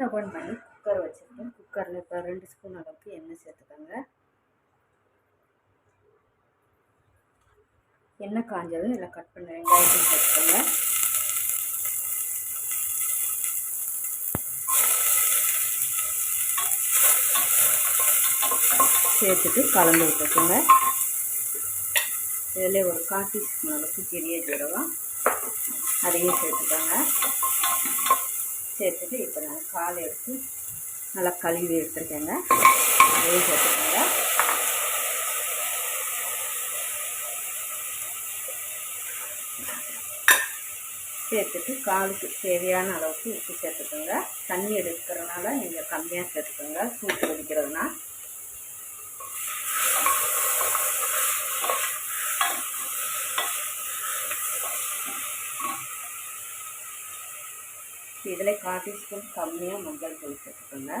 Stove on பண்ணி cooker வச்சுருக்கேன். குக்கரில் இப்போ ரெண்டு ஸ்பூன் அளவுக்கு எண்ணெய் சேர்த்துக்கோங்க. எண்ணெய் காஞ்சதும் இதில் கட் பண்ண வெங்காயத்தையும் சேர்த்துக்கோங்க. சேர்த்துட்டு கலந்து விட்டுக்கோங்க. இதில் ஒரு காஃபி ஸ்பூன் அளவுக்கு பெரிய ஜீரகம். அதையும் சேர்த்துக்கோங்க. சேர்த்துட்டு இப்போ நான் கால் எடுத்து நல்லா கழுவி எடுத்துருக்கேங்க. அதையும் சேர்த்துக்கோங்க. சேர்த்துட்டு காலுக்கு தேவையான அளவுக்கு உப்பு சேர்த்துக்கோங்க. தண்ணி எடுக்கிறதுனால நீங்கள் கம்மியாக சேர்த்துக்கோங்க. சூப்பு வடிக்கிறதுனா இதில் கால் டீஸ்பூன் கம்மியாக மஞ்சள் தூள் சேர்த்துக்கோங்க.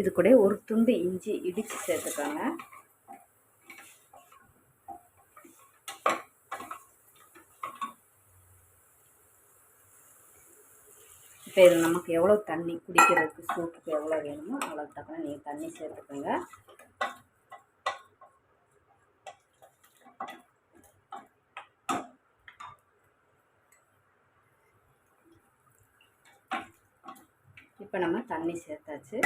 இது கூட ஒரு துண்டு இஞ்சி இடித்து சேர்த்துக்கோங்க. இப்போ இது நமக்கு எவ்வளோ தண்ணி குடிக்கிறதுக்கு சூப்புக்கு எவ்வளோ வேணுமோ அவ்வளோ தக்கன நீங்கள் தண்ணி சேர்த்துக்கோங்க. இப்போ நம்ம தண்ணி சேர்த்தாச்சு.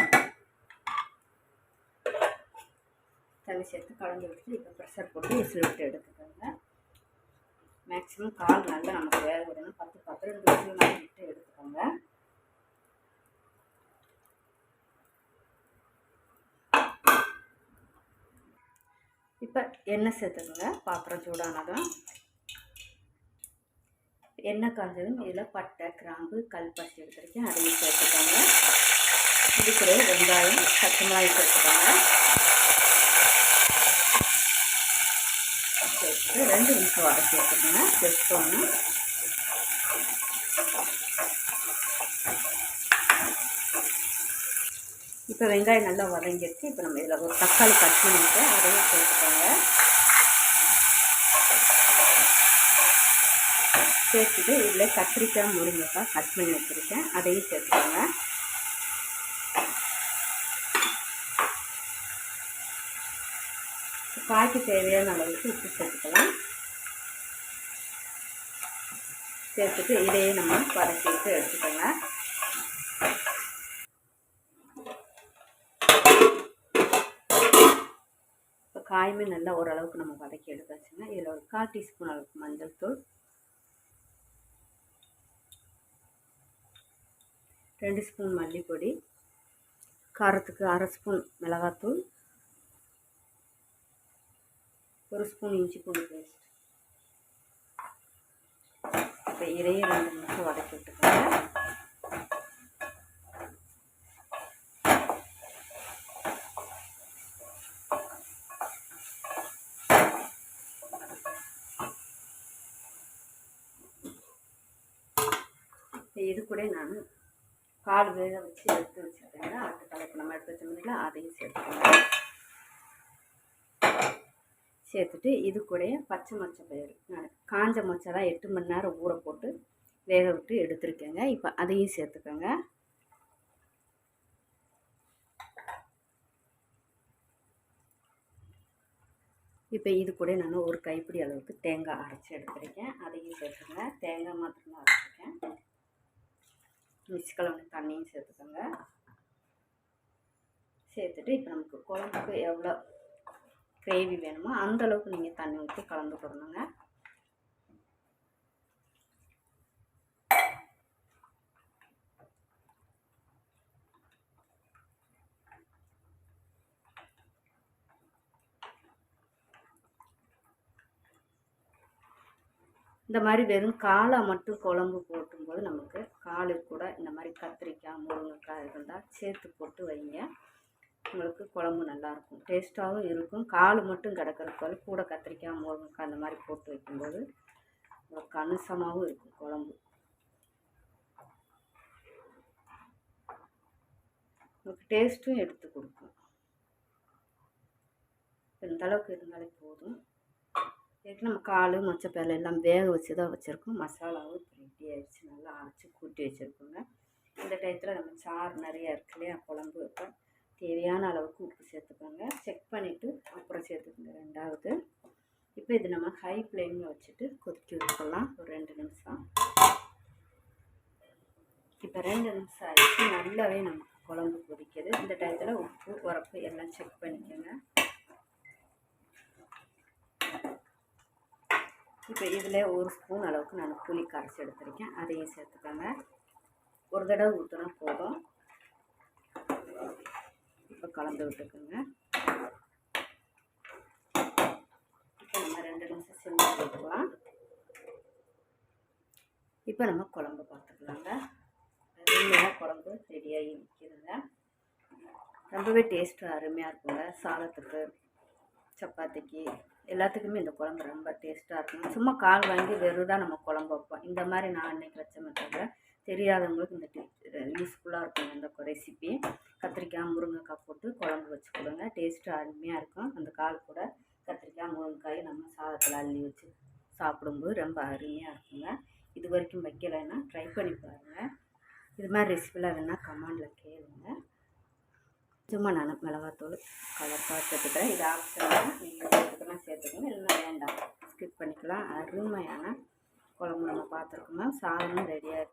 தண்ணி சேர்த்து கலந்து விட்டுட்டு இப்போ ப்ரெஷர் போட்டு விசில் விட்டு எடுத்துக்கோங்க. மேக்ஸிமம் கால் நல்லா நமக்கு வேக விடணும். பத்து பன்னிரெண்டு விசில் மாதிரி விட்டு எடுத்துக்கோங்க. இப்போ எண்ணெய் சேர்த்துக்கோங்க. பாத்திரம் சூடானதும் எண்ணெய் காஞ்சதும் இதில் பட்டை கிராம்பு கல்பாசி எடுத்துருக்கேன். அதையும் சேர்த்துக்கோங்க. இதுக்குற வெங்காயம் பச்சை மிளகாய் சேர்த்துக்கோங்க. ரெண்டு நிமிஷம் வடை சேர்த்துக்கோங்க. ஜஸ்ட் ஒன்று இப்போ வெங்காயம் நல்லா வதங்கிடுச்சு இப்போ நம்ம இதில் ஒரு தக்காளி கட் பண்ணிட்டு அதையும் சேர்த்துக்கோங்க. சேர்த்துட்டு இதில் கத்திரிக்காய் முருங்கைக்காய் கட் பண்ணி வச்சுருக்கேன். அதையும் சேர்த்துக்கோங்க. காய்க்கு தேவையான அளவுக்கு உப்பு சேர்த்துக்கலாம். சேர்த்துட்டு இதையே நம்ம வதக்கிட்டு எடுத்துக்கோங்க. இப்போ காயுமே நல்லா ஓரளவுக்கு நம்ம வதக்கி எடுத்தாச்சுன்னா இதில் ஒரு கால் டீஸ்பூன் அளவுக்கு மஞ்சள் தூள் ரெண்டு ஸ்பூன் மல்லிப்பொடி காரத்துக்கு அரை ஸ்பூன் மிளகாத்தூள் ஒரு ஸ்பூன் இஞ்சி பூண்டு பேஸ்ட். இப்போ இறைய ரெண்டு நிமிஷம் வதக்கி விட்டுக்கோங்க. இது கூட நான் கால் வேக வச்சு எடுத்து வச்சுருக்கேங்க அடுத்த இப்போ நம்ம எடுத்து வச்சோம்னா அதையும் சேர்த்துக்கோங்க. சேர்த்துட்டு இது கூட பச்சை மொச்சை பயிர் நான் காஞ்ச மொச்சை தான் எட்டு மணி நேரம் ஊற போட்டு வேக விட்டு எடுத்துருக்கேங்க. இப்போ அதையும் சேர்த்துக்கோங்க. இப்போ இது கூட நான் ஒரு கைப்பிடி அளவுக்கு தேங்காய் அரைச்சி எடுத்துருக்கேன். அதையும் சேர்த்துங்க தேங்காய் மாத்திரமாக அரைச்சிருக்கேன். மிக்ஸ் கலந்து தண்ணியும் சேர்த்துக்கோங்க. சேர்த்துட்டு இப்போ நமக்கு குழம்புக்கு எவ்வளோ கிரேவி வேணுமோ அந்த அளவுக்கு நீங்கள் தண்ணி ஊற்றி கலந்து கொடுணுங்க இந்த மாதிரி வெறும் காலை மட்டும் குழம்பு போட்டும்போது நமக்கு காலு கூட இந்த மாதிரி கத்திரிக்காய் முருங்கைக்காய் இருந்தால் சேர்த்து போட்டு வைங்க. உங்களுக்கு குழம்பு நல்லாயிருக்கும். டேஸ்ட்டாகவும் இருக்கும். கால் மட்டும் கிடக்கிறதுக்கு கூட கத்திரிக்காய் முருங்கைக்காய் அந்த மாதிரி போட்டு வைக்கும்போது உங்களுக்கு அனுசமாகவும் இருக்கும் குழம்பு. உங்களுக்கு டேஸ்ட்டும் எடுத்து கொடுக்கும். இந்த அளவுக்கு இருந்தாலே போதும். ஏற்கனவே நம்ம கால் மொச்சப்பேலை எல்லாம் வேக வச்சு தான் வச்சுருக்கோம். மசாலாவும் ரெடி ஆகிடுச்சு நல்லா அரைச்சி கூட்டி வச்சுருக்கோங்க. இந்த டயத்தில் நம்ம சாறு நிறையா இருக்கு இல்லையா? குழம்பு வைப்போம் தேவையான அளவுக்கு உப்பு சேர்த்துக்கோங்க. செக் பண்ணிவிட்டு அப்புறம் சேர்த்துக்கோங்க ரெண்டாவது. இப்போ இது நம்ம ஹை ஃப்ளேமில் வச்சுட்டு கொதிக்க வச்சுக்கலாம் ஒரு ரெண்டு நிமிஷம். இப்போ ரெண்டு நிமிஷம் ஆகிடுச்சு நல்லாவே நமக்கு குழம்பு கொதிக்குது. இந்த டயத்தில் உப்பு உரப்பு எல்லாம் செக் பண்ணிக்கோங்க. இப்போ இதில் ஒரு ஸ்பூன் அளவுக்கு நான் புளி கரைச்சி எடுத்திருக்கேன். அதையும் சேர்த்துக்கோங்க. ஒரு தடவை ஊற்றினா போதும். இப்போ கலந்து விட்டுக்கோங்க. இப்போ நம்ம ரெண்டு நிமிஷம் சிம்மில் வைக்கலாம் இப்போ நம்ம குழம்பு பார்த்துக்கலாங்க. அருமையாக குழம்பு ரெடியாகி நிற்கிறதுங்க ரொம்பவே டேஸ்ட்டு அருமையாக இருக்குங்க. சாதத்துக்கு சப்பாத்திக்கு எல்லாத்துக்குமே இந்த குழம்பு ரொம்ப டேஸ்ட்டாக இருக்கும். சும்மா கால் வாங்கி வெறும் தான் நம்ம குழம்பு வைப்போம். இந்த மாதிரி நான் அன்னைக்கு வச்ச தவிர தெரியாதவங்களுக்கு இந்த யூஸ்ஃபுல்லாக இருக்கும் இந்த ரெசிபி கத்திரிக்காய் முருங்கைக்காய் போட்டு குழம்பு வச்சு கொடுங்க. டேஸ்ட்டு அருமையாக இருக்கும். அந்த கால் கூட கத்திரிக்காய் முருங்கைக்காய் நம்ம சாதத்தில் அள்ளி வச்சு சாப்பிடும்போது ரொம்ப அருமையாக இருக்குங்க. இது வரைக்கும் வைக்கலைன்னா ட்ரை பண்ணி பாருங்கள் இது மாதிரி ரெசிபிலாம் வேணால் கமெண்டில் கே சும்மா நான் மிளகாத்தூள் கலர் பார்த்துக்கிட்டேன். இது ஆப்ஷன் நீங்கள் சேர்த்துக்கணும் சேர்த்துக்கணும் இல்லைன்னா வேண்டாம். ஸ்கிப் பண்ணிக்கலாம். அருமையான குழம்பு நம்ம பார்த்துருக்கோங்க. சாதமும் ரெடியாக